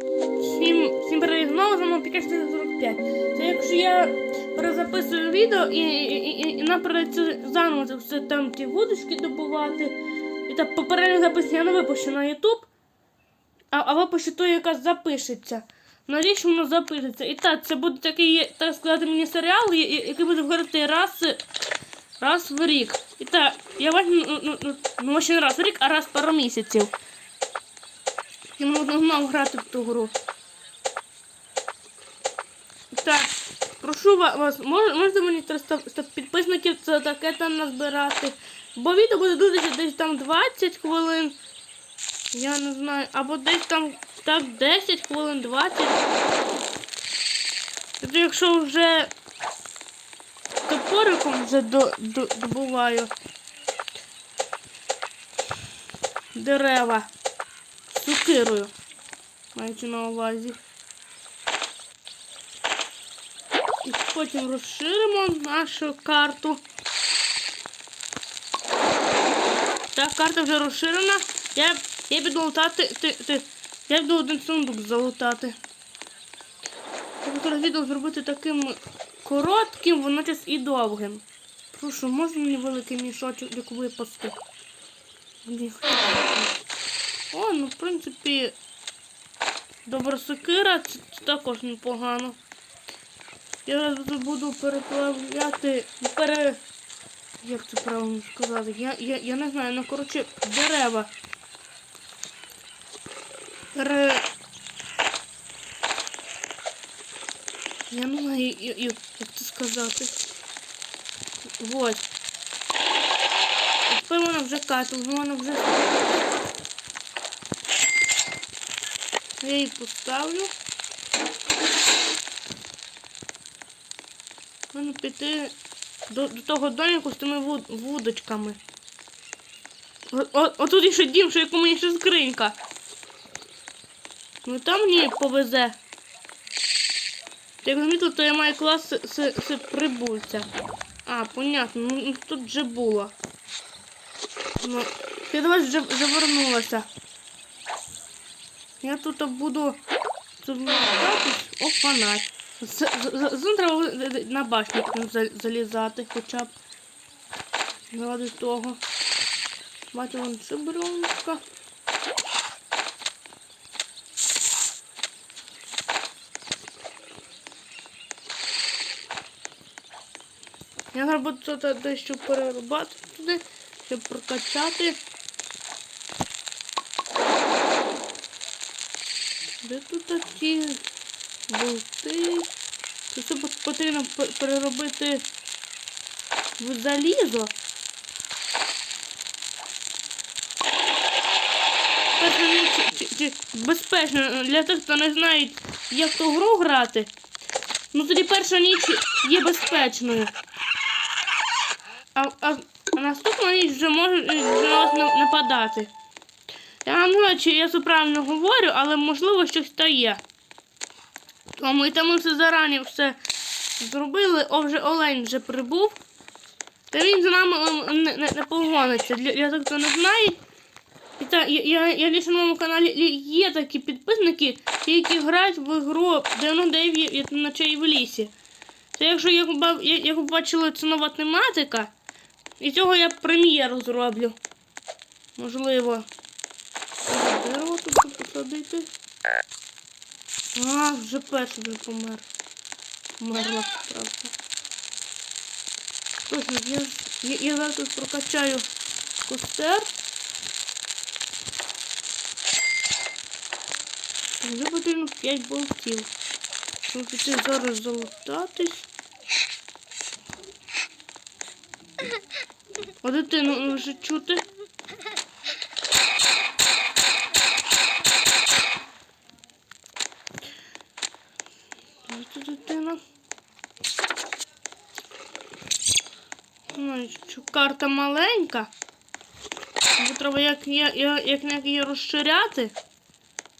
Всім, всім привіт, знову з вами Пікаш 45. Це якщо я перезаписую відео і, і, і, і придеться заново це все там ті вудочки добувати. І так попередньо запис я не випущу на YouTube, а, а випущу ту, яка запишеться. Надіюсь, воно запишеться. І так, це буде такий, так сказати, міні-серіал, я- я- який буде виходити раз, раз в рік. І так, я бачу, ну, ну, ну, ну, ще не раз в рік, а раз в пару місяців. Я знову грати в ту гру. Так, прошу вас, мож- можете мені 300 підписників це таке там назбирати. Бо відео буде дуже десь там 20 хвилин. Я не знаю. Або десь там так 10 хвилин, 20. Тобто якщо вже топориком вже до, до, добуваю дерева сукирою. Маючи на увазі. І потім розширимо нашу карту. Так, карта вже розширена. Я, я піду лутати. Ти, ти, я піду один сундук залутати. Я буду відео зробити таким коротким, водночас і довгим. Прошу, можна мені великий мішочок для випасти? Блін, О, ну в принципі. Добра сокира, це, також непогано. Я зараз буду переплавляти. Пере... Як це правильно сказати? Я, я, я не знаю, ну коротше, дерева. Пере... Я не знаю, як це сказати. Ось. Тепер вона вже кату, вона вже. Я її поставлю. Можна піти до, до того доміку з тими вуд, вудочками. О, отут ще дім, що як у мене ще скринька. Ну там мені повезе. Як замітили, то я маю клас з, з, з прибульця. А, понятно, ну ну, тут вже було. Ну, я до вас вже, вже вернулася. Я тут буду зумовлятись. О, фонарь. З, з, з, з- треба на башню залізати хоча б. Заради того. Бачу, вон шибронка. Я буду тут дещо перерубати туди, щоб прокачати. Де тут такі болти? Це потрібно переробити в залізо. Безпечно для тих, хто не знає, як ту гру грати. Ну тоді перша ніч є безпечною. А, а, наступна ніч вже може вже на нападати. Я не знаю, чи я це правильно говорю, але можливо щось та є. Тому і тому все зарані все зробили, о, вже Олень вже прибув. Та він за нами не, не, не погониться. Для тих, хто не знає. І та, я, я, я лише на моєму каналі є такі підписники, які грають в гру 99 ночей в лісі. Це якщо як, ви ба- як як це нова тематика. І цього я прем'єру зроблю. Можливо. Дерево тут посадити. А, вже перший вже помер. Померла, правда. Точно, я, я, я зараз тут прокачаю костер. Вже потрібно 5 болтів. Щоб піти зараз залутатись. А дитину вже чути. Де тут дитина? Ну, що карта маленька. Бо треба як, я, я, як, як її розширяти.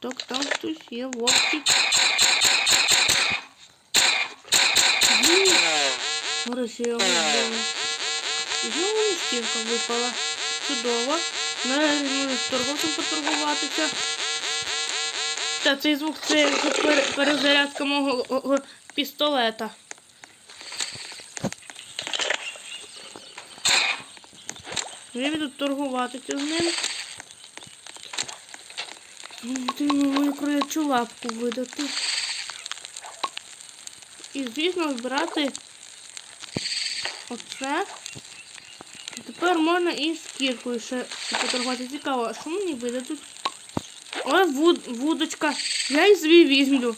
Так там хтось є вовчик. Ні. Нарешті я його вбила. Знову листівка випала. Чудово. Нарешті з торговцем поторгуватися. Та цей звук це перезарядка мого пістолета. Я буду торгуватися з ним. М, Потрібно мою кролячу лапку видати. І, звісно, збирати оце. Тепер можна і з кіркою ще поторгувати. Цікаво, а що мені видадуть? О, вуд, вудочка. Я і собі візьму.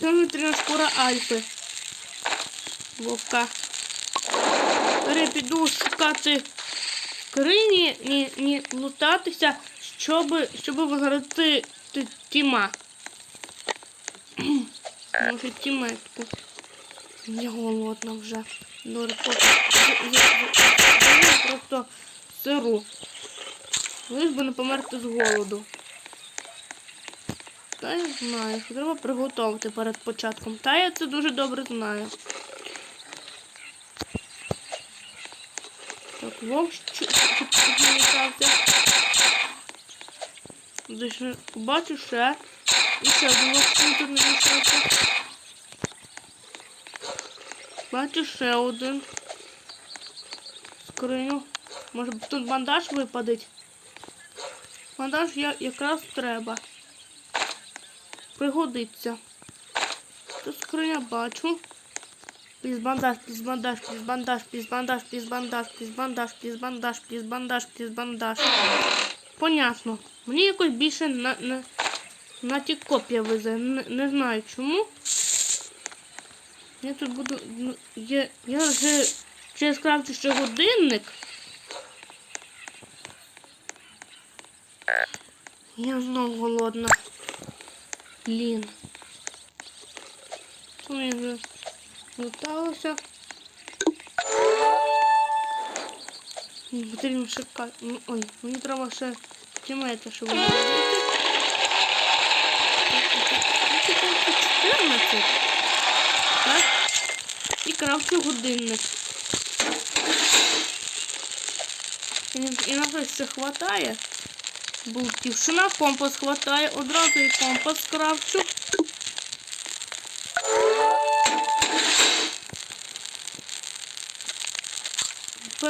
Це внутрішня шкура Альфи. Вовка. Я піду шукати скрині, ні, ні, лутатися, щоб, щоб виграти тіма. Може тіметку. Я голодна вже. Добре, я просто сиру. Лиш би не померти з голоду. Та я знаю, що треба приготувати перед початком. Та я це дуже добре знаю. Так, вовк підмінявся. Десь бачу ще. І ще один вовк тут не мішався. Бачу ще один. Скриню. Може тут бандаж випадить? Бандаж я якраз треба. Пригодиться. Тут скриня бачу. Пліз бандаж, пліз бандаж, пліз бандаж, пліз бандаж, пліз бандаж, пліз бандаж, пліз бандаж, пліз бандаж, пліз бандаж. Понятно. Мені якось більше на, ті копія везе. Не, знаю чому. Я тут буду. ну, Я, я вже через крафту ще годинник. Я знову голодна. Блін. Ну, Луталося. Потрібно ще Ой, мені треба ще тримати, щоб вона робити. Так. І крафтю годинник. І нас все хватає. Був тишина, компас хватає, одразу і компас крафчу.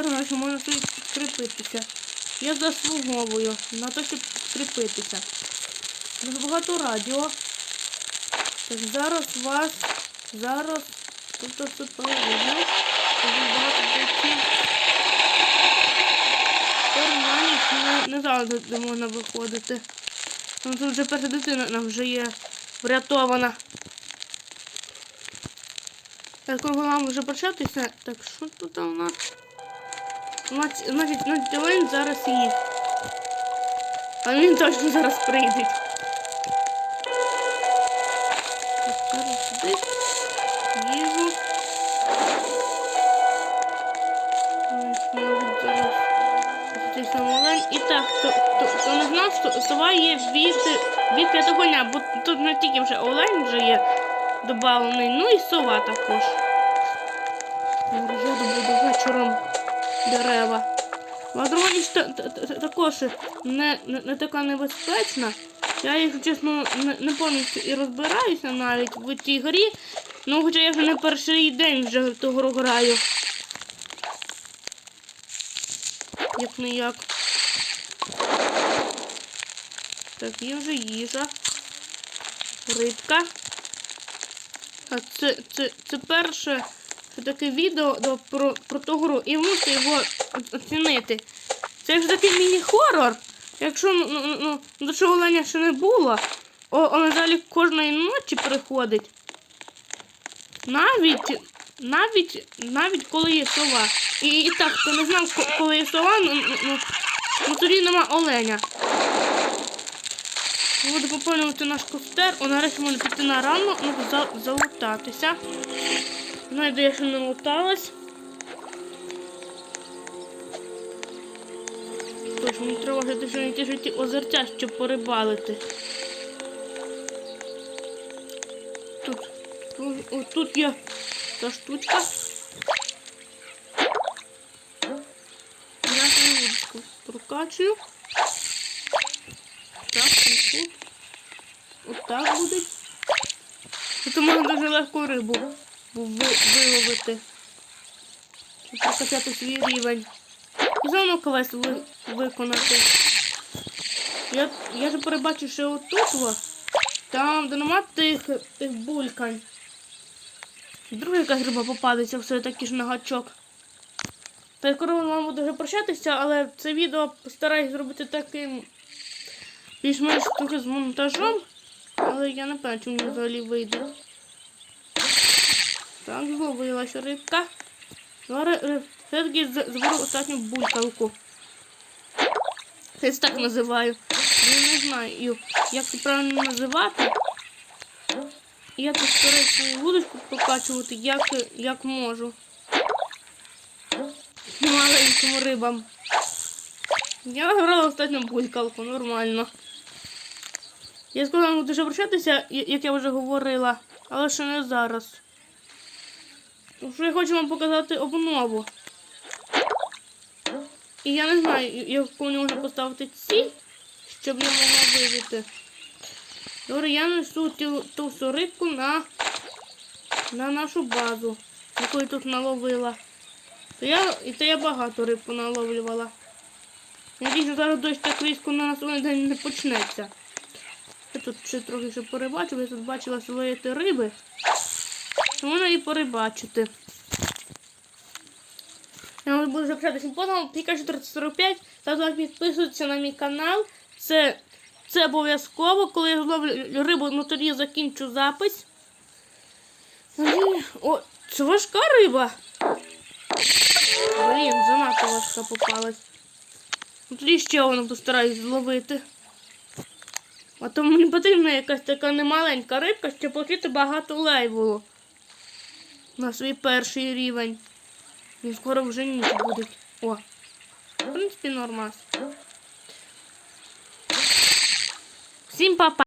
Тепер наче можна тут підкріпитися. Я заслуговую на те, щоб підкріпитися. Дуже багато радіо. Так, зараз вас, зараз тут все проведу. Дуже багато бойців. Тепер на ніч не, не завжди де можна виходити. Ну тут вже перша дитина нам вже є врятована. Так, коли вам вже початися, так що тут у нас? Значить, значить, значить, зараз їсть. А він точно зараз прийде. І так, хто, хто, хто не знав, що сова є від, від п'ятого дня, бо тут не тільки вже Олень вже є додавлений, ну і сова також. Я добуду вечором дерева. А друга ніч та- та- та- також не, не, не така небезпечна. Я, якщо чесно, не, не повністю і розбираюся навіть в цій грі. Ну, хоча я вже не перший день вже ту гру граю. Як не як. Так, є вже їжа. Рибка. А це, це, це перше таке відео про, про ту гру. І можете його оцінити. Це ж такий міні-хорор. Якщо ну, ну, ну, до чого Леня ще не було, о, он далі кожної ночі приходить. Навіть, навіть, навіть коли є сова. І, і так, хто не знав, коли є сова, ну, ну, ну, тоді нема оленя. Буду поповнювати наш костер. О, нарешті можна піти на рану, ну, за, залутатися. Знайду, я ще не луталась. Тож мені треба вже дуже ті житті озерця, щоб порибалити. Тут, тут, тут є та штучка. Я вудочку прокачую. Тут. Отак буде. Тут можна дуже легко рибу виловити. Щоб прокачати свій рівень. І заново квест ви, виконати. Я, я ж перебачив, що отут, там, де нема тих, тих булькань. Друга якась риба попадеться, все таки ж на гачок. Та я скоро вам буду вже прощатися, але це відео постараюсь зробити таким більш-менш трохи з монтажом. Але я не певна, мені взагалі вийде. Так, зловилася рибка. Е, все-таки зберу останню булькалку. Це так називаю. Я не знаю, як це правильно називати. Я тут стараюсь вудочку покачувати, як, як можу. Маленьким рибам. Я грала останню булькалку, нормально. Я сказала, буду вже прощатися, як я вже говорила, але ще не зараз. Що я хочу вам показати обнову. І я не знаю, яку мені можна поставити ціль, щоб я могла вижити. Добре, я несу ту, ту всю рибку на, на нашу базу, яку я тут наловила. То я, і то я багато рибку наловлювала. Надіюсь, зараз дощ так різко на наступний день не почнеться. Я тут ще трохи ще порибачу, я тут бачила силуети риби. То можна і порибачити. Я вам буду записати фото, Пікачу 345, та підписуйтесь на мій канал. Це, це обов'язково, коли я зловлю рибу, ну тоді закінчу запис. О, це важка риба. Блін, занадто важка попалась. Ну тоді ще воно постараюсь зловити. А то мені потрібна якась така немаленька рибка, щоб отримати багато лейвулу. На свій перший рівень. Він скоро вже ніч буде. О, в принципі, нормас. Всім па-па!